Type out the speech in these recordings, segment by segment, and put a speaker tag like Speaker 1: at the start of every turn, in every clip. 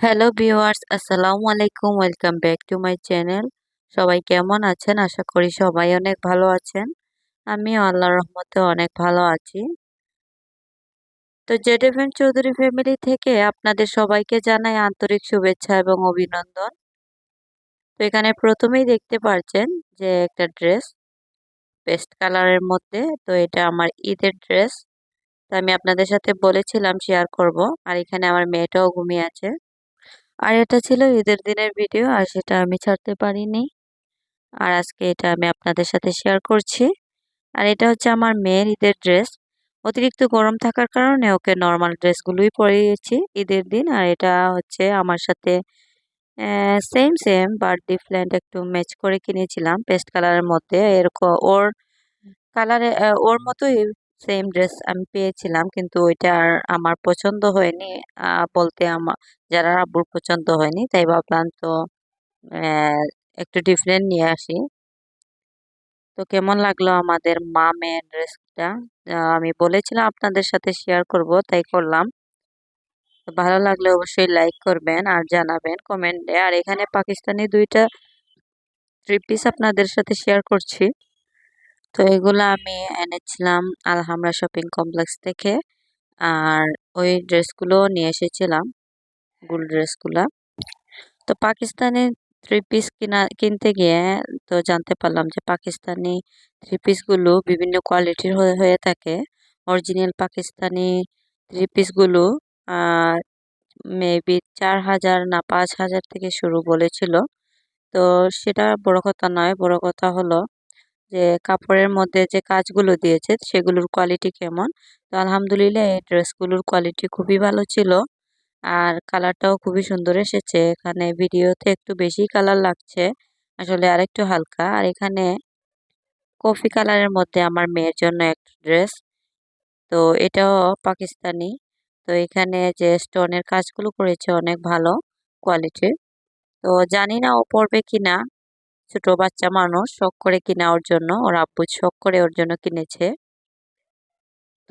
Speaker 1: Hello viewers আসসালামু আলাইকুম welcome back to my channel সবাই কেমন আছেন? আশা করি সবাই অনেক ভালো আছেন। আমি আল্লাহ রহমতে অনেক ভালো আছি। তো জেডেভেন চৌধুরী ফ্যামিলি থেকে আপনাদের সবাইকে জানাই আন্তরিক শুভেচ্ছা এবং অভিনন্দন। তো এখানে প্রথমেই দেখতে পারছেন যে একটা ড্রেস পেস্ট কালারের মধ্যে। তো এটা আমার ঈদের ড্রেস। তো আমি আপনাদের সাথে বলেছিলাম শেয়ার করব। আর এখানে আমার মেয়েটাও ঘুমিয়ে আছে। আর এটা ছিল ঈদের দিনের ভিডিও আর সেটা আমি ছাড়তে পারিনি। আর আজকে এটা আমি আপনাদের সাথে শেয়ার করছি। আর এটা হচ্ছে আমার মেয়ের ঈদের ড্রেস অতিরিক্ত গরম থাকার কারণে ওকে নর্মাল ড্রেসগুলোই পরিয়েছি ঈদের দিন। আর এটা হচ্ছে আমার সাথে সেম সেম বাট ডিফারেন্ট একটু ম্যাচ করে কিনেছিলাম। পেস্ট কালারের মধ্যে। এরকম ওর কালারে ওর মতোই সেম ড্রেস আমি পেয়েছিলাম, কিন্তু ওইটা আর আমার পছন্দ হয়নি। বলতে আমার যারা আব্বুর পছন্দ হয়নি, তাই ভাবলাম তো একটু ডিফারেন্ট নিয়ে আসি। তো কেমন লাগল আমাদের মা মেয়ের ড্রেসটা? আমি বলেছিলাম আপনাদের সাথে শেয়ার করব, তাই করলাম। তো ভালো লাগলে অবশ্যই লাইক করবেন আর জানাবেন কমেন্টে আর এখানে পাকিস্তানি দুইটা থ্রি পিস আপনাদের সাথে শেয়ার করছি। তো এগুলো আমি এনেছিলাম আলহামরা শপিং কমপ্লেক্স থেকে। আর ওই ড্রেসগুলো নিয়ে এসেছিলাম, গুল ড্রেসগুলো। তো পাকিস্তানি থ্রি পিস কিনা, কিনতে গিয়ে তো জানতে পারলাম যে পাকিস্তানি থ্রি পিসগুলো বিভিন্ন কোয়ালিটির হয়ে থাকে। অরিজিনাল পাকিস্তানি থ্রি পিসগুলো মেবি চার হাজার না পাঁচ হাজার থেকে শুরু বলেছিল। তো সেটা বড় কথা নয়, বড় কথা হলো যে কাপড়ের মধ্যে যে কাজগুলো দিয়েছে সেগুলোর কোয়ালিটি কেমন? তো আলহামদুলিল্লাহ এই ড্রেসগুলোর কোয়ালিটি খুবই ভালো ছিল। আর কালারটাও খুবই সুন্দর এসেছে। এখানে ভিডিওতে একটু বেশি কালার লাগছে। আসলে আরেকটু হালকা। আর এখানে কফি কালারের মধ্যে আমার মেয়ের জন্য একটা ড্রেস তো এটাও পাকিস্তানি। তো এখানে যে স্টোনের কাজগুলো করেছে অনেক ভালো কোয়ালিটির তো জানি না ও পরবে কিনা। ছোট বাচ্চা মানুষ শখ করে কিনা ওর জন্য, ওর আব্বু শখ করে ওর জন্য কিনেছে।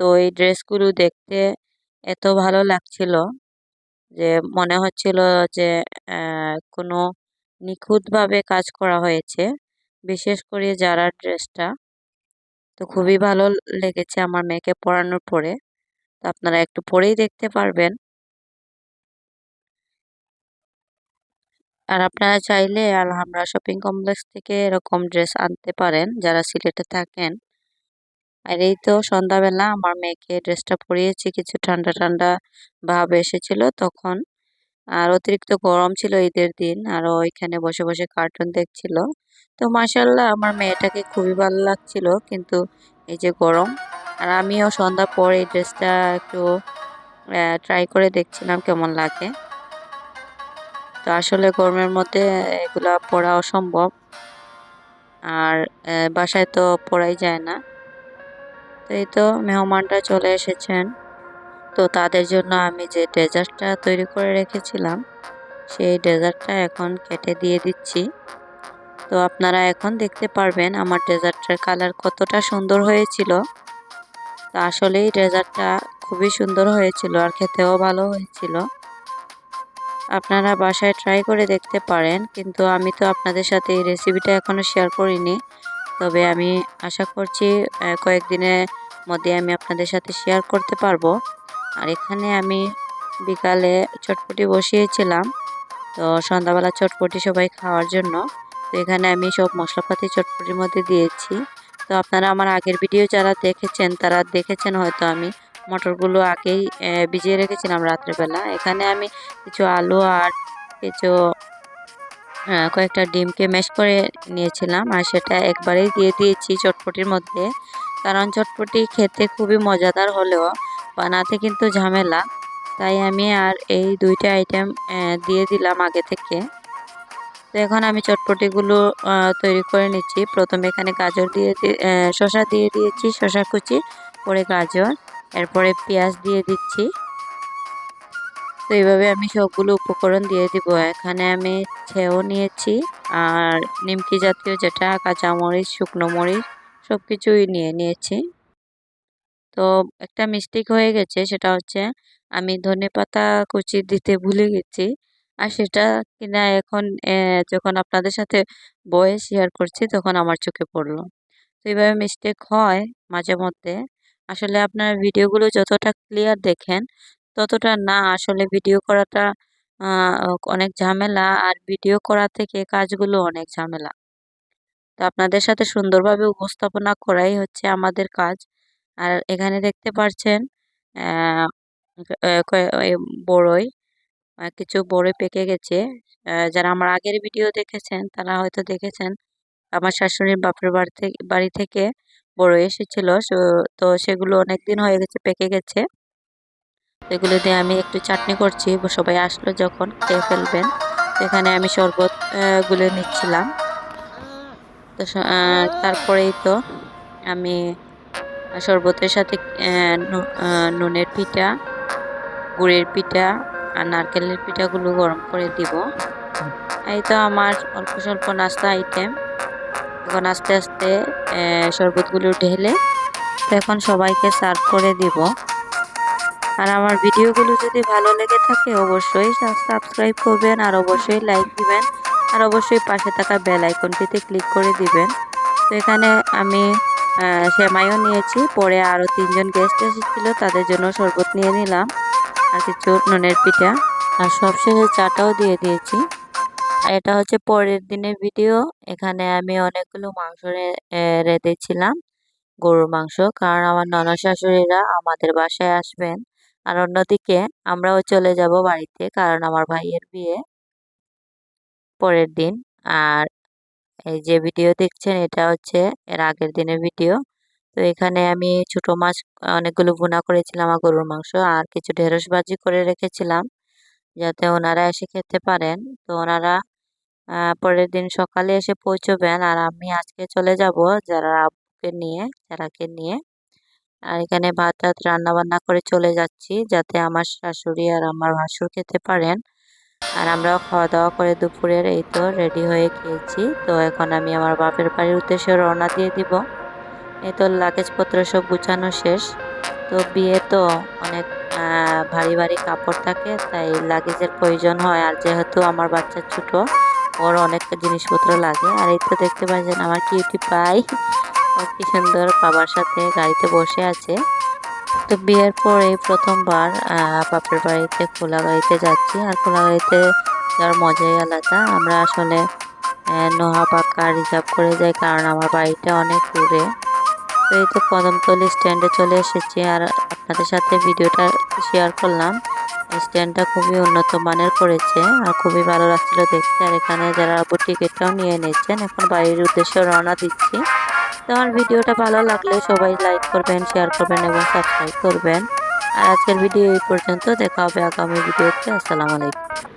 Speaker 1: তো এই ড্রেসগুলো দেখতে এত ভালো লাগছিল যে মনে হচ্ছিল যে কোনো নিখুঁতভাবে কাজ করা হয়েছে। বিশেষ করে যারা ড্রেসটা, তো খুবই ভালো লেগেছে আমার মেয়েকে পরানোর পরে। তো আপনারা একটু পরেই দেখতে পারবেন। আর আপনারা চাইলে আলহামরা শপিং কমপ্লেক্স থেকে এরকম ড্রেস আনতে পারেন, যারা সিলেটে থাকেন। আর এই তো সন্ধ্যাবেলা আমার মেয়েকে ড্রেসটা পরিয়েছি, কিছু ঠান্ডা ঠান্ডা ভাব এসেছিল তখন। আর অতিরিক্ত গরম ছিল ঈদের দিন, আর ওইখানে বসে বসে কার্টুন দেখছিল। তো মাসাল্লাহ আমার মেয়েটাকে খুবই ভালো লাগছিল, কিন্তু এই যে গরম। আর আমিও সন্ধ্যা পর এই ড্রেসটা একটু ট্রাই করে দেখছিলাম কেমন লাগে। তো আসলে গরমের মধ্যে এগুলা পরা অসম্ভব। আর বাসায় তো পরাই যায় না। তো এই তো মেহমানরা চলে এসেছেন। তো তাদের জন্য আমি যে ডেজার্টটা তৈরি করে রেখেছিলাম, সেই ডেজার্টটা এখন কেটে দিয়ে দিচ্ছি। তো আপনারা এখন দেখতে পারবেন আমার ডেজার্টটার কালার কতটা সুন্দর হয়েছিল। তো আসলেই ডেজার্টটা খুবই সুন্দর হয়েছিল আর খেতেও ভালো হয়েছিল। আপনারা বাসায় ট্রাই করে দেখতে পারেন, কিন্তু আমি তো আপনাদের সাথে এই রেসিপিটা এখনও শেয়ার করিনি। তবে আমি আশা করছি কয়েকদিনের মধ্যে আমি আপনাদের সাথে শেয়ার করতে পারব। আর এখানে আমি বিকালে চটপটি বসিয়েছিলাম। তো সন্ধ্যাবেলা চটপটি সবাই খাওয়ার জন্য। তো এখানে আমি সব মশলাপাতি চটপটির মধ্যে দিয়েছি। তো আপনারা আমার আগের ভিডিও যারা দেখেছেন, তারা দেখেছেন হয়তো আমি মটরগুলো আগেই ভিজিয়ে রেখেছিলাম রাত্রেবেলা। এখানে আমি কিছু আলু আর কিছু কয়েকটা ডিমকে ম্যাশ করে নিয়েছিলাম আর সেটা একবারেই দিয়ে দিয়েছি চটপটির মধ্যে। কারণ চটপটি খেতে খুবই মজাদার হলেও বানাতে কিন্তু ঝামেলা। তাই আমি আর এই দুইটা আইটেম দিয়ে দিলাম আগে থেকে। তো এখন আমি চটপটিগুলো তৈরি করে নিচ্ছি। প্রথমে এখানে গাজর দিয়ে শশা দিয়ে দিয়েছি শশা কুচি, পরে গাজর। এরপরে পেঁয়াজ দিয়ে দিচ্ছি। তো এইভাবে আমি সবগুলো উপকরণ দিয়ে দিব। এখানে আমি ছেও নিয়েছি আর নিমকি জাতীয় যেটা কাঁচামরিচ, শুকনো মরিচ সব কিছুই নিয়ে নিয়েছি। তো একটা মিস্টেক হয়ে গেছে, সেটা হচ্ছে আমি ধনে পাতা কুচি দিতে ভুলে গেছি। আর সেটা কিনা এখন যখন আপনাদের সাথে বয়ে শেয়ার করছি তখন আমার চোখে পড়ল। তো এইভাবে মিস্টেক হয় মাঝে মধ্যে। আসলে আপনার ভিডিওগুলো যতটা ক্লিয়ার দেখেন, ততটা না আসলে ভিডিও করাটা অনেক ঝামেলা আর ভিডিও করা থেকে কাজগুলো অনেক ঝামেলা। তো আপনাদের সাথে সুন্দরভাবে উপস্থাপনা করাই হচ্ছে আমাদের কাজ। আর এখানে দেখতে কয়ে- বড়ই কিছু বড়ই পেকে গেছে। যারা আমার আগের ভিডিও দেখেছেন, তারা হয়তো দেখেছেন, আমার শাশুড়ির বাপের বাড়ি থেকে বাড়ি এসেছিল। তো সেগুলো অনেক দিন হয়ে গেছে, পেকে গেছে। এগুলো দিয়ে আমি একটু চাটনি করছি। সবাই আসলো যখন, খেয়ে ফেলবেন। এখানে আমি শরবত গুলে নিচ্ছিলাম। তো তারপরেই তো আমি শরবতের সাথে নুনের পিঠা, গুড়ের পিঠা আর নারকেলের পিঠাগুলো গরম করে দিব। এই তো আমার অল্প স্বল্প নাস্তা আইটেম এখন আস্তে আস্তে শরবতগুলো ঢেলে এখন সবাইকে সার্ভ করে দিব। আর আমার ভিডিওগুলো যদি ভালো লেগে থাকে, অবশ্যই সাবস্ক্রাইব করবেন আর অবশ্যই লাইক দিবেন। আর অবশ্যই পাশে থাকা বেল আইকনটিতে ক্লিক করে দিবেন। তো এখানে আমি সেমাইও নিয়েছি। পরে আরও তিনজন গেস্ট এসেছিল, তাদের জন্য শরবত নিয়ে নিলাম। আর কিছু নুনের পিঠা। আর সবশেষে চাটাও দিয়ে দিয়েছি। এটা হচ্ছে পরের দিনের ভিডিও এখানে আমি অনেকগুলো মাংস রেঁধেছিলাম, গরুর মাংস। কারণ আমার ননদ শাশুড়িরা আমাদের বাসায় আসবেন। আর অন্যদিকে আমরাও চলে যাব বাড়িতে, কারণ আমার ভাইয়ের বিয়ে পরের দিন। আর এই যে ভিডিও দেখছেন, এটা হচ্ছে এর আগের দিনের ভিডিও তো এখানে আমি ছোট মাছ অনেকগুলো ভুনা করেছিলাম আর গরুর মাংস, আর কিছু ঢেঁড়স ভাজি করে রেখেছিলাম, যাতে ওনারা এসে খেতে পারেন। তো ওনারা পরের দিন সকালে এসে পৌঁছবেন আর আমি আজকে চলে যাব যারা আব্বুকে নিয়ে, যারাকে নিয়ে। আর এখানে ভাত টাত রান্না বান্না করে চলে যাচ্ছি যাতে আমার শাশুড়ি আর আমার ভাসুর খেতে পারেন। আর আমরাও খাওয়া দাওয়া করে দুপুরের এই তো রেডি হয়ে খেয়েছি। তো এখন আমি আমার বাপের বাড়ির উদ্দেশ্যে রওনা দিয়ে দিব। এই তো লাগেজপত্র সব গুছানো শেষ। তো বিয়ে তো অনেক ভারী ভারী কাপড় থাকে, তাই লাগেজের প্রয়োজন হয়। আর যেহেতু আমার বাচ্চা ছোট ওর অনেক জিনিসপত্র লাগে। আর এই তো দেখতে পাচ্ছেন আমার কিউটি পাই কি সুন্দর বাবার সাথে গাড়িতে বসে আছে। তো বিয়ের পর এই প্রথমবার বাপের বাড়িতে, খোলা গাড়িতে যাচ্ছি। আর খোলা গাড়িতে যাওয়ার মজাই আলাদা। আমরা আসলে নোহা পাক্কা রিজার্ভ করে যাই, কারণ আমার বাড়িটা অনেক দূরে। তো এই তো কদমতলি স্ট্যান্ডে চলে এসেছি। আর আপনাদের সাথে ভিডিওটা শেয়ার করলাম। স্ট্যান্ডটা খুবই উন্নত মানের করেছে আর খুবই ভালো লাগছিল দেখতে। আর এখানে যারা আবু টিকিটটাও নিয়ে নিচ্ছেন এখন বাড়ির উদ্দেশ্যে রওনা দিচ্ছি। তো আমার ভিডিওটা ভালো লাগলে সবাই লাইক করবেন, শেয়ার করবেন এবং সাবস্ক্রাইব করবেন। আর আজকের ভিডিও এই পর্যন্ত, দেখা হবে আগামী ভিডিওতে। আসসালামু আলাইকুম।